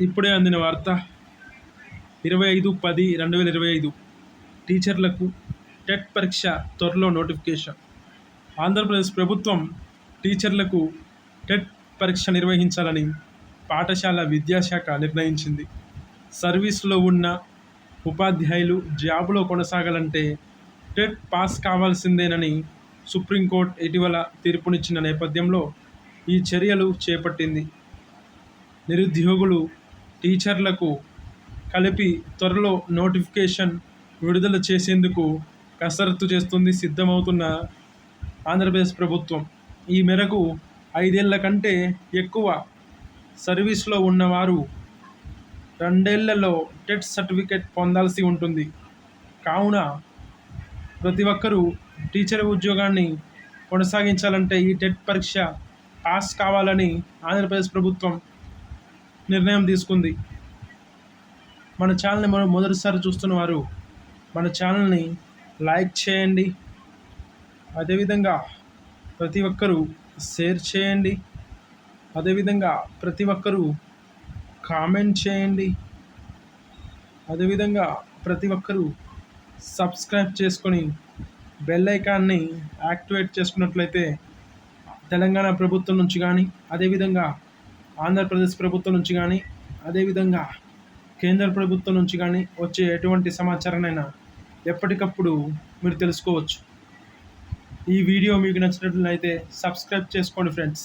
ఇప్పుడే అందిన వార్త ఇరవై ఐదు పది రెండు వేల ఇరవై ఐదు. టీచర్లకు టెట్ పరీక్ష త్వరలో నోటిఫికేషన్. ఆంధ్రప్రదేశ్ ప్రభుత్వం టీచర్లకు టెట్ పరీక్ష నిర్వహించాలని పాఠశాల విద్యాశాఖ నిర్ణయించింది. సర్వీస్లో ఉన్న ఉపాధ్యాయులు జాబులో కొనసాగాలంటే టెట్ పాస్ కావాల్సిందేనని సుప్రీంకోర్టు ఇటీవల తీర్పునిచ్చిన నేపథ్యంలో ఈ చర్యలు చేపట్టింది. నిరుద్యోగులు టీచర్లకు కలిపి త్వరలో నోటిఫికేషన్ విడుదల చేసేందుకు కసరత్తు చేస్తుంది సిద్ధమవుతున్న ఆంధ్రప్రదేశ్ ప్రభుత్వం. ఈ మేరకు ఐదేళ్ళ కంటే ఎక్కువ సర్వీస్లో ఉన్నవారు రెండేళ్ళలో టెట్ సర్టిఫికేట్ పొందాల్సి ఉంటుంది. కావున ప్రతి ఒక్కరూ టీచర్ ఉద్యోగాన్ని కొనసాగించాలంటే ఈ టెట్ పరీక్ష పాస్ కావాలని ఆంధ్రప్రదేశ్ ప్రభుత్వం నిర్ణయం తీసుకుంది. మన ఛానల్ని మనం మొదటిసారి చూస్తున్న వారు మన ఛానల్ని లైక్ చేయండి. అదేవిధంగా ప్రతి ఒక్కరూ షేర్ చేయండి. అదేవిధంగా ప్రతి ఒక్కరూ కామెంట్ చేయండి. అదేవిధంగా ప్రతి ఒక్కరూ సబ్స్క్రైబ్ చేసుకొని బెల్ ఐకాన్ని యాక్టివేట్ చేసుకున్నట్లయితే తెలంగాణ ప్రభుత్వం నుంచి కానీ అదేవిధంగా ఆంధ్రప్రదేశ్ ప్రభుత్వం నుంచి కానీ అదేవిధంగా కేంద్ర ప్రభుత్వం నుంచి కానీ వచ్చే ఎటువంటి సమాచారాన్నైనా ఎప్పటికప్పుడు మీరు తెలుసుకోవచ్చు. ఈ వీడియో మీకు నచ్చినట్లయితే సబ్స్క్రైబ్ చేసుకోండి ఫ్రెండ్స్.